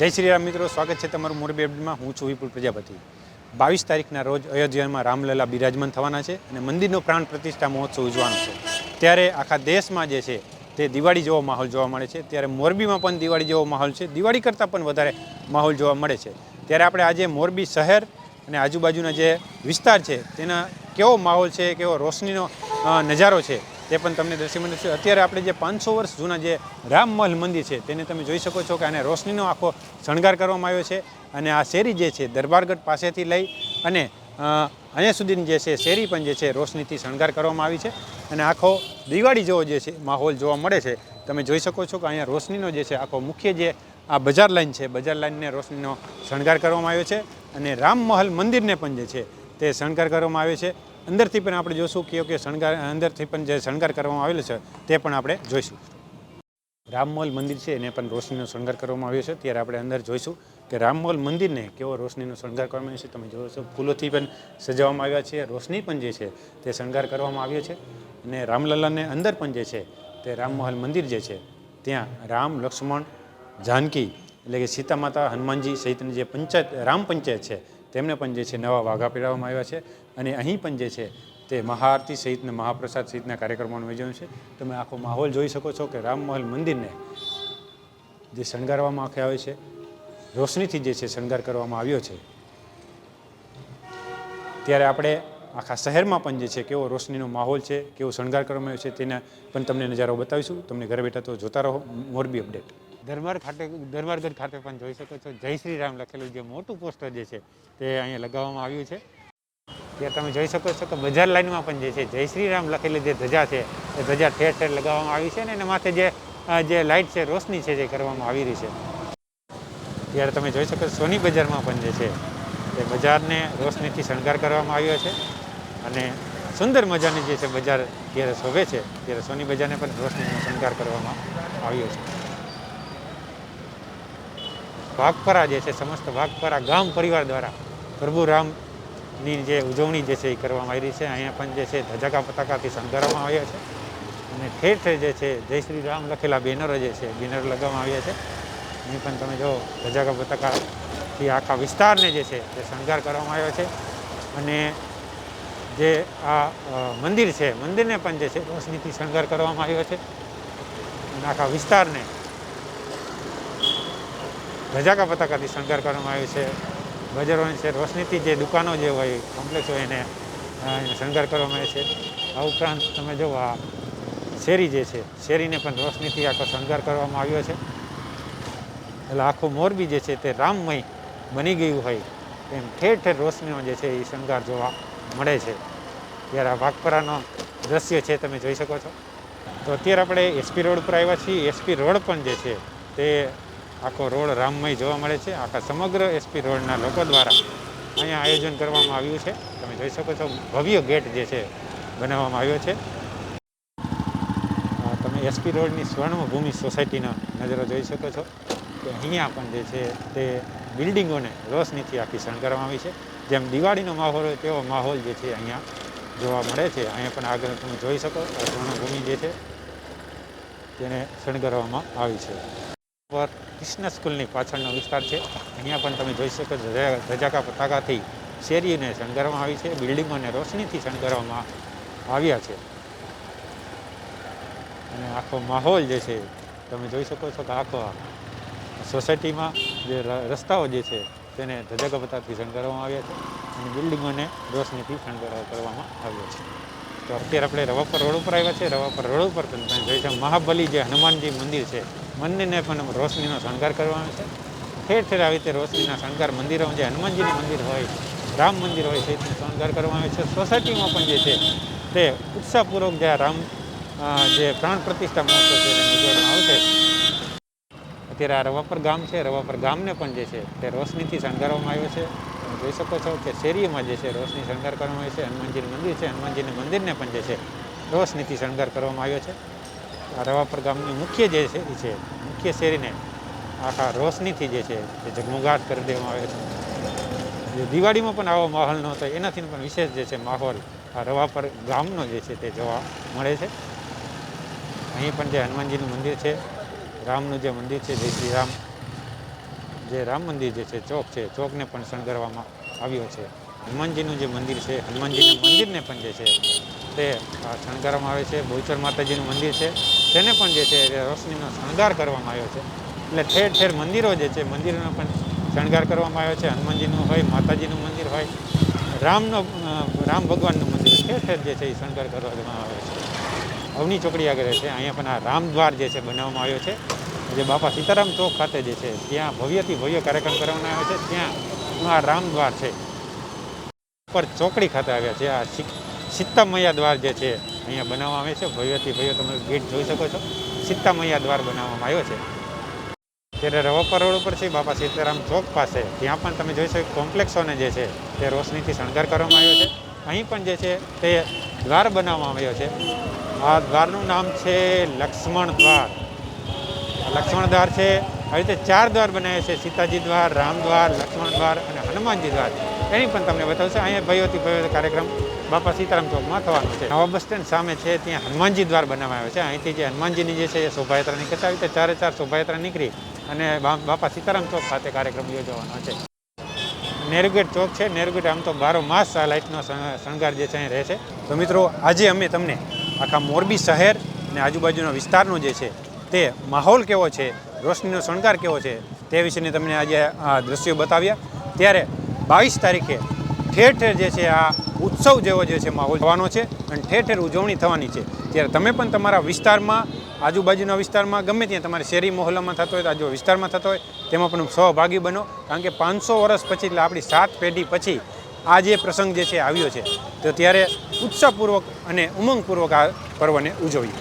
જય શ્રી રામ મિત્રો, સ્વાગત છે તમારું મોરબી અપડેટમાં. હું છું વિપુલ પ્રજાપતિ. બાવીસ તારીખના રોજ અયોધ્યામાં રામલલા બિરાજમાન થવાના છે અને મંદિરનો પ્રાણ પ્રતિષ્ઠા મહોત્સવ ઉજવાનો છે. ત્યારે આખા દેશમાં જે છે તે દિવાળી જેવો માહોલ જોવા મળે છે. ત્યારે મોરબીમાં પણ દિવાળી જેવો માહોલ છે. દિવાળી કરતાં પણ વધારે માહોલ જોવા મળે છે. ત્યારે આપણે આજે મોરબી શહેર અને આજુબાજુના જે વિસ્તાર છે, તેના કેવો માહોલ છે, કેવો રોશનીનો નજારો છે તે પણ તમને દર્શી મળશે અત્યારે આપણે જે પાંચસો વર્ષ જૂના જે રામમહલ મંદિર છે, તેને તમે જોઈ શકો છો કે આને રોશનીનો આખો શણગાર કરવામાં આવ્યો છે અને આ શેરી જે છે, દરબારગઢ પાસેથી લઈ અને અહીંયા સુધીની જે છે, શેરી પણ જે છે, રોશનીથી શણગાર કરવામાં આવી છે. અને આખો દિવાળી જેવો જે છે, માહોલ જોવા મળે છે. તમે જોઈ શકો છો કે અહીંયા રોશનીનો જે છે, આખો મુખ્ય જે આ બજાર લાઇન છે, બજાર લાઇનને રોશનીનો શણગાર કરવામાં આવ્યો છે. અને રામમહલ મંદિરને પણ જે છે, તે શણગાર કરવામાં આવ્યો છે. અંદરથી પણ આપણે જોઈશું કે કે શણગાર અંદરથી પણ જે શણગાર કરવામાં આવેલો છે, તે પણ આપણે જોઈશું. રામમોલ મંદિર છે, એને પણ રોશનીનો શણગાર કરવામાં આવ્યો છે. ત્યારે આપણે અંદર જોઈશું કે રામમોલ મંદિરને કેવો રોશનીનો શણગાર કરવામાં આવ્યો છે. તમે જોવો છો, ફૂલોથી પણ સજાવવામાં આવ્યા છે. રોશની પણ જે છે, તે શણગાર કરવામાં આવ્યો છે. અને રામલલ્લાને અંદર પણ જે છે, તે રામમોહલ મંદિર જે છે, ત્યાં રામ, લક્ષ્મણ, જાનકી એટલે કે સીતા માતા હનુમાનજી સહિતની જે પંચાયત રામ પંચાયત છે તેમને પણ જે છે નવા વાઘા પહેરાવવામાં આવ્યા છે. અને અહીં પણ જે છે તે મહાઆરતી સહિતના, મહાપ્રસાદ સહિતના કાર્યક્રમોનું આયોજન છે. તમે આખો માહોલ જોઈ શકો છો કે રામમહલ મંદિરને જે શણગારવામાં આખે આવે છે, રોશનીથી જે છે શણગાર કરવામાં આવ્યો છે. ત્યારે આપણે આખા શહેરમાં પણ જે છે કેવો રોશનીનો માહોલ છે, કેવો શણગાર કરવામાં આવ્યો છે તેના પણ તમને નજારો બતાવીશું. તમને ઘરે બેઠા તો જોતા રહો. મોરબી અપડેટ. દરબાર ખાતે ધર્મારગઢ ખાતે પણ જોઈ શકો છો. જય શ્રી રામ લખેલું જે મોટું પોસ્ટર જે છે તે અહીંયા લગાવવામાં આવ્યું છે. ત્યાં તમે જોઈ શકો છો કે બજાર લાઇનમાં પણ જે છે જય શ્રી રામ લખેલી જે ધજા છે એ ધજા ઠેર ઠેર લગાવવામાં આવી છે ને એના માથે જે જે લાઇટ છે રોશની છે જે કરવામાં આવી રહી છે. ત્યારે તમે જોઈ શકો સોની બજારમાં પણ જે છે તે બજારને રોશનીથી શણગાર કરવામાં આવ્યો છે અને સુંદર મજાની જે છે બજાર જ્યારે શોભે છે ત્યારે સોની બજારને પણ રોશનીનો શણગાર કરવામાં આવ્યો છે. ભાગપરા જે છે, સમસ્ત ભાગપરા ગામ પરિવાર દ્વારા પ્રભુ રામની જે ઉજવણી જે છે એ કરવામાં આવી રહી છે. અહીંયા પણ જે છે, ધજાકા પતાકાથી શણગારવામાં આવ્યા છે. અને ઠેર ઠેર જે છે, જય શ્રી રામ લખેલા બેનરો જે છે, બેનર લગાવવામાં આવ્યા છે. અહીં પણ તમે જો, ધજાકા પતાકાથી આખા વિસ્તારને જે છે તે શણગાર કરવામાં આવ્યો છે. અને જે આ મંદિર છે, મંદિરને પણ જે છે, રોશનીથી શણગાર કરવામાં આવ્યો છે. અને આખા વિસ્તારને ધજાકા પતાકાથી શણગાર કરવામાં આવ્યો છે. બજારોની છે રોશનીથી જે દુકાનો જે હોય કોમ્પ્લેક્સ હોય એને શણગાર કરવામાં આવે છે. આ ઉપરાંત તમે જો આ શેરી જે છે, શેરીને પણ રોશનીથી આખો શણગાર કરવામાં આવ્યો છે. એટલે આખું મોરબી જે છે તે રામમય બની ગયું હોય એમ ઠેર ઠેર રોશનીઓ જે છે એ શણગાર જોવા મળે છે. ત્યારે આ વાઘપરાનો દ્રશ્ય છે, તમે જોઈ શકો છો. તો અત્યારે આપણે એસપી રોડ પર આવ્યા છીએ. એસપી રોડ પણ જે છે તે આખો રોડ રામમય જોવા મળે છે. આખા સમગ્ર એસપી રોડના લોકો દ્વારા અહીંયા આયોજન કરવામાં આવ્યું છે. તમે જોઈ શકો છો, ભવ્ય ગેટ જે છે, બનાવવામાં આવ્યો છે. તમે એસપી રોડની સ્વર્ણભૂમિ સોસાયટીનો નજરો જોઈ શકો છો કે અહીંયા પણ જે છે તે બિલ્ડિંગોને રોશનીથી આખી શણગારવામાં આવી છે. જેમ દિવાળીનો માહોલ હોય તેવો માહોલ જે છે અહીંયા જોવા મળે છે. અહીંયા પણ આગળ તમે જોઈ શકો સ્વર્ણભૂમિ જે છે, તેને શણગારવામાં આવી છે. પર કૃષ્ણ સ્કૂલની પાછળનો વિસ્તાર છે. અહીંયા પણ તમે જોઈ શકો છો ધજાકા પતાકાથી શેરીને શણગારવામાં આવી છે. બિલ્ડિંગોને રોશનીથી શણગારવામાં આવ્યા છે. અને આખો માહોલ જે છે, તમે જોઈ શકો છો કે આખો સોસાયટીમાં જે રસ્તાઓ જે છે, તેને ધજાકા પતાકાથી શણગારવામાં આવ્યા છે અને બિલ્ડિંગોને રોશનીથી શણગાર, કરવામાં આવ્યો છે. તો અત્યારે આપણે રવાપર રોડ ઉપર આવ્યા છે. રવાપર રોડ ઉપર તમે જોઈ શકો, મહાબલી જે હનુમાનજી મંદિર છે મંદિરને પણ રોશનીનો શણગાર કરવામાં આવે છે. ઠેર ઠેર આવી રીતે રોશનીના શણગાર મંદિરો જે હનુમાનજીનું મંદિર હોય, રામ મંદિર હોય, છે, તેનો શણગાર કરવામાં આવે છે. સોસાયટીમાં પણ જે છે, તે ઉત્સાહપૂર્વક જે રામ જે પ્રાણ પ્રતિષ્ઠા મહોત્સવ છે આવશે. અત્યારે આ રવાપર ગામ છે. રવાપર ગામને પણ જે છે તે રોશનીથી શણગારવામાં આવ્યો છે. તમે જોઈ શકો છો કે શેરીમાં જે છે રોશની શણગાર કરવામાં આવ્યો છે. હનુમાનજીનું મંદિર છે. હનુમાનજીના મંદિરને પણ જે છે રોશનીથી શણગાર કરવામાં આવ્યો છે. આ રવાપર ગામની મુખ્ય જે છે એ છે, મુખ્ય શેરીને આખા રોશનીથી જે છે તે ઝગમગાટ કરી દેવામાં આવે છે. જે દિવાળીમાં પણ આવો માહોલ નહોતો. એનાથી પણ વિશેષ જે છે માહોલ આ રવાપર ગામનો જે છે તે જોવા મળે છે. અહીં પણ જે હનુમાનજીનું મંદિર છે રામનું જે મંદિર છે, જય શ્રી રામ. જે રામ મંદિર જે છે, ચોક છે, ચોકને પણ શણગારવામાં આવ્યો છે. હનુમાનજીનું જે મંદિર છે, હનુમાનજીના મંદિરને પણ જે છે, તે શણગારવામાં આવે છે. બોઈચર માતાજીનું મંદિર છે. તેને પણ જે છે રોશનીનો શણગાર કરવામાં આવ્યો છે. એટલે ઠેર ઠેર મંદિરો જે છે, મંદિરોનો પણ શણગાર કરવામાં આવ્યો છે. હનુમાનજીનું હોય, માતાજીનું મંદિર હોય. રામનો રામ ભગવાનનું મંદિર ઠેર ઠેર જે છે, એ શણગાર કરવામાં આવ્યો છે. અવની ચોકડી આગળ છે. અહીંયા પણ આ રામદ્વાર જે છે બનાવવામાં આવ્યો છે. જે બાપા સીતારામ ચોક ખાતે જે છે, ત્યાં ભવ્યથી ભવ્ય કાર્યક્રમ કરવામાં આવ્યો છે. ત્યાં આ રામદ્વાર છે. ઉપર ચોકડી ખાતે આવ્યા છે. આ સીતામૈયા દ્વાર જે છે, અહીંયા બનાવવામાં આવે છે. ભવ્યથી ભવ્ય તમે ગેટ જોઈ શકો છો. સીતામૈયા દ્વાર બનાવવામાં આવ્યો છે. ત્યારે રવાપર રોડ ઉપર છે બાપા સીતારામ ચોક પાસે. ત્યાં પણ તમે જોઈ શકો કોમ્પ્લેક્સોને જે છે, તે રોશનીથી શણગાર કરવામાં આવ્યો છે. અહીં પણ જે છે, તે દ્વાર બનાવવામાં આવ્યો છે. આ દ્વારનું નામ છે લક્ષ્મણ દ્વાર. લક્ષ્મણ દ્વાર છે. આવી રીતે ચાર દ્વાર બનાવ્યા છે. સીતાજી દ્વાર, રામ દ્વાર, લક્ષ્મણ દ્વાર અને હનુમાનજી દ્વાર. એની પણ તમને બતાવશે અહીંયા ભયોથી ભયો કાર્યક્રમ બાપા સીતારામ ચોકમાં થવાનો છે. નવા બસ સ્ટેન્ડ સામે છે. ત્યાં હનુમાનજી દ્વાર બનાવવામાં આવ્યો છે. અહીંથી જે હનુમાનજીની જે છે એ શોભાયાત્રા નીકળશે આવી રીતે ચારે ચાર શોભાયાત્રા નીકળી અને બાપા સીતારામ ચોક ખાતે કાર્યક્રમ યોજવાનો છે. નેરુગેટ ચોક છે. નેરુગેટ આમ તો બારો માસ આ લાઇટનો શણ- શણગાર જે છે અહીં રહે છે. તો મિત્રો, આજે અમે તમને આખા મોરબી શહેર અને આજુબાજુના વિસ્તારનો જે છે તે માહોલ કેવો છે, રોશનીનો શણગાર કેવો છે તે વિશેની તમને આજે આ દ્રશ્યો બતાવ્યા. ત્યારે બાવીસ તારીખે ઠેર ઠેર જે છે આ ઉત્સવ જેવો જે છે માહોલ થવાનો છે અને ઠેર ઠેર ઉજવણી થવાની છે. ત્યારે તમે પણ તમારા વિસ્તારમાં, આજુબાજુના વિસ્તારમાં, ગમે ત્યાં તમારે શેરી મહોલ્લામાં થતો હોય આજુ વિસ્તારમાં થતો હોય, તેમાં પણ સહભાગી બનો. કારણ કે પાંચસો વર્ષ પછી એટલે આપણી સાત પેઢી પછી આ જે પ્રસંગ જે છે, આવ્યો છે, તો ત્યારે ઉત્સાહપૂર્વક અને ઉમંગપૂર્વક આ પર્વને ઉજવીએ.